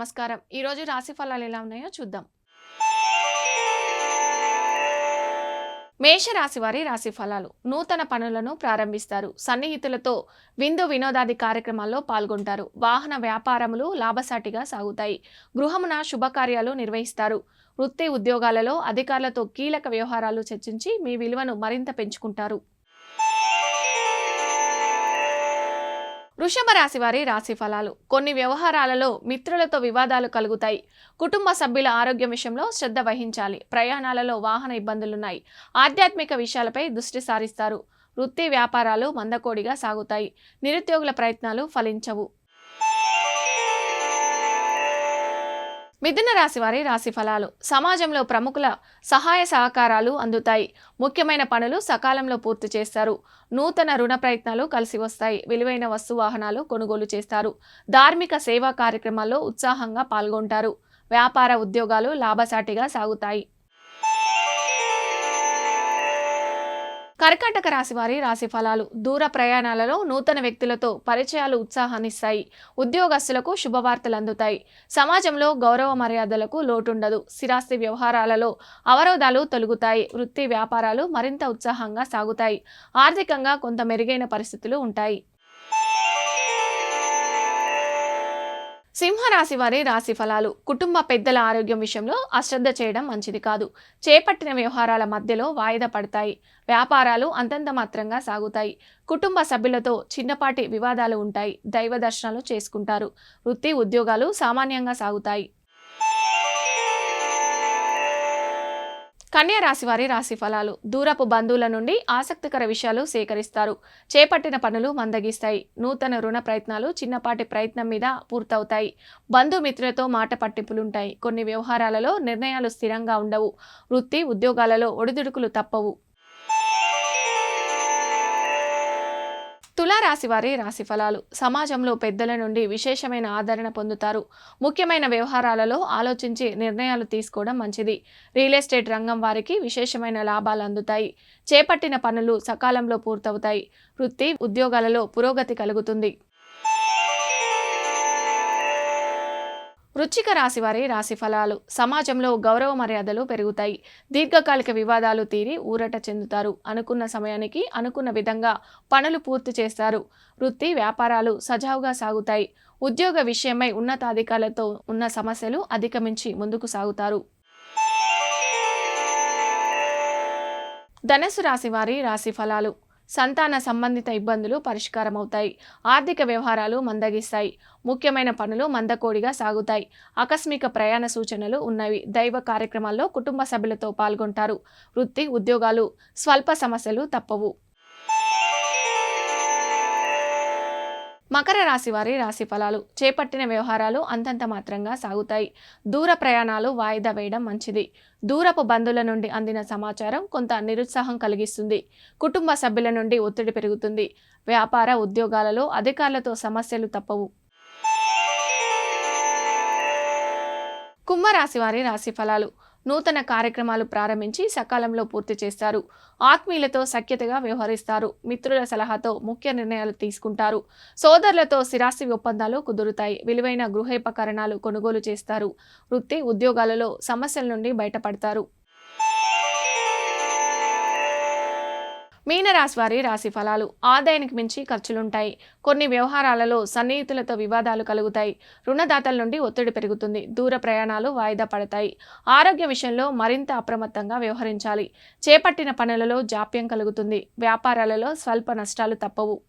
నమస్కారం. ఈరోజు రాశి ఫలాలు ఎలా ఉన్నాయో చూద్దాం. మేషరాశి వారి రాశి ఫలాలు. నూతన పనులను ప్రారంభిస్తారు. సన్నిహితులతో విందు వినోదాది కార్యక్రమాల్లో పాల్గొంటారు. వాహన వ్యాపారములు లాభసాటిగా సాగుతాయి. గృహమున శుభకార్యాలు నిర్వహిస్తారు. వృత్తి ఉద్యోగాలలో అధికారులతో కీలక వ్యవహారాలు చర్చించి మీ విలువను మరింత పెంచుకుంటారు. వృషభ రాశి వారి రాశి ఫలాలు. కొన్ని వ్యవహారాలలో మిత్రులతో వివాదాలు కలుగుతాయి. కుటుంబ సభ్యుల ఆరోగ్యం విషయంలో శ్రద్ధ వహించాలి. ప్రయాణాలలో వాహన ఇబ్బందులున్నాయి. ఆధ్యాత్మిక విషయాలపై దృష్టి సారిస్తారు. వృత్తి వ్యాపారాలు మందకోడిగా సాగుతాయి. నిరుద్యోగుల ప్రయత్నాలు ఫలించవు. మిథున రాశి వారి రాశి ఫలాలు సమాజంలో ప్రముఖుల సహాయ సహకారాలు అందుతాయి. ముఖ్యమైన పనులు సకాలంలో పూర్తి చేస్తారు. నూతన రుణ ప్రయత్నాలు కలిసి వస్తాయి. విలువైన వస్తు వాహనాలు కొనుగోలు చేస్తారు. ధార్మిక సేవా కార్యక్రమాల్లో ఉత్సాహంగా పాల్గొంటారు. వ్యాపార ఉద్యోగాలు లాభసాటిగా సాగుతాయి. కర్కాటక రాశి వారి రాశి ఫలాలు దూర ప్రయాణాలలో నూతన వ్యక్తులతో పరిచయాలు ఉత్సాహాన్నిస్తాయి. ఉద్యోగస్తులకు శుభవార్తలు అందుతాయి. సమాజంలో గౌరవ మర్యాదలకు లోటుండదు. స్థిరాస్తి వ్యవహారాలలో అవరోధాలు తొలుగుతాయి. వృత్తి వ్యాపారాలు మరింత ఉత్సాహంగా సాగుతాయి. ఆర్థికంగా కొంత మెరుగైన పరిస్థితులు ఉంటాయి. సింహరాశి వారి రాశి ఫలాలు. కుటుంబ పెద్దల ఆరోగ్యం విషయంలో అశ్రద్ధ చేయడం మంచిది కాదు. చేపట్టిన వ్యవహారాల మధ్యలో వాయిదా పడతాయి. వ్యాపారాలు అంతంత మాత్రంగా సాగుతాయి. కుటుంబ సభ్యులతో చిన్నపాటి వివాదాలు ఉంటాయి. దైవ దర్శనాలు చేసుకుంటారు. వృత్తి ఉద్యోగాలు సామాన్యంగా సాగుతాయి. కన్యా రాశి వారి రాశి ఫలాలు. దూరపు బంధువుల నుండి ఆసక్తికర విషయాలు సేకరిస్తారు. చేపట్టిన పనులు మందగిస్తాయి. నూతన రుణ ప్రయత్నాలు చిన్నపాటి ప్రయత్నం మీద పూర్తవుతాయి. బంధుమిత్రులతో మాట పట్టింపులుంటాయి. కొన్ని వ్యవహారాలలో నిర్ణయాలు స్థిరంగా ఉండవు. వృత్తి ఉద్యోగాలలో ఒడిదుడుకులు తప్పవు. తులారాశి వారి రాశి ఫలాలు. సమాజంలో పెద్దల నుండి విశేషమైన ఆదరణ పొందుతారు. ముఖ్యమైన వ్యవహారాలలో ఆలోచించి నిర్ణయాలు తీసుకోవడం మంచిది. రియల్ ఎస్టేట్ రంగం వారికి విశేషమైన లాభాలు అందుతాయి. చేపట్టిన పనులు సకాలంలో పూర్తవుతాయి. వృత్తి ఉద్యోగాలలో పురోగతి కలుగుతుంది. వృచ్చిక రాశి వారి రాశి ఫలాలు. సమాజంలో గౌరవ మర్యాదలు పెరుగుతాయి. దీర్ఘకాలిక వివాదాలు తీరి ఊరట చెందుతారు. అనుకున్న సమయానికి అనుకున్న విధంగా పనులు పూర్తి చేస్తారు. వృత్తి వ్యాపారాలు సజావుగా సాగుతాయి. ఉద్యోగ విషయమై ఉన్నతాధికారులతో ఉన్న సమస్యలు అధిగమించి ముందుకు సాగుతారు. ధనస్సు రాశి వారి రాశి ఫలాలు. సంతాన సంబంధిత ఇబ్బందులు పరిష్కారమవుతాయి. ఆర్థిక వ్యవహారాలు మందగిస్తాయి. ముఖ్యమైన పనులు మందకోడిగా సాగుతాయి. ఆకస్మిక ప్రయాణ సూచనలు ఉన్నవి. దైవ కార్యక్రమాల్లో కుటుంబ సభ్యులతో పాల్గొంటారు. వృత్తి ఉద్యోగాలు స్వల్ప సమస్యలు తప్పవు. మకర రాశి వారి రాశి ఫలాలు చేపట్టిన వ్యవహారాలు అంతంత మాత్రంగా సాగుతాయి. దూర ప్రయాణాలు వాయిదా వేయడం మంచిది. దూరపు బంధువుల నుండి అందిన సమాచారం కొంత నిరుత్సాహం కలిగిస్తుంది. కుటుంబ సభ్యుల నుండి ఒత్తిడి పెరుగుతుంది. వ్యాపార ఉద్యోగాలలో అధికారులతో సమస్యలు తప్పవు. కుంభరాశి వారి రాశి ఫలాలు నూతన కార్యక్రమాలు ప్రారంభించి సకాలంలో పూర్తి చేస్తారు. ఆత్మీయులతో సఖ్యతగా వ్యవహరిస్తారు. మిత్రుల సలహాతో ముఖ్య నిర్ణయాలు తీసుకుంటారు. సోదరులతో స్థిరాస్తి ఒప్పందాలు కుదురుతాయి. విలువైన గృహోపకరణాలు కొనుగోలు చేస్తారు. వృత్తి ఉద్యోగాలలో సమస్యల నుండి బయటపడతారు. మీనరాశి వారి రాశి ఫలాలు ఆదాయానికి మించి ఖర్చులుంటాయి. కొన్ని వ్యవహారాలలో సన్నిహితులతో వివాదాలు కలుగుతాయి. రుణదాతల నుండి ఒత్తిడి పెరుగుతుంది. దూర ప్రయాణాలు వాయిదా పడతాయి. ఆరోగ్య విషయంలో మరింత అప్రమత్తంగా వ్యవహరించాలి. చేపట్టిన పనులలో జాప్యం కలుగుతుంది. వ్యాపారాలలో స్వల్ప నష్టాలు తప్పవు.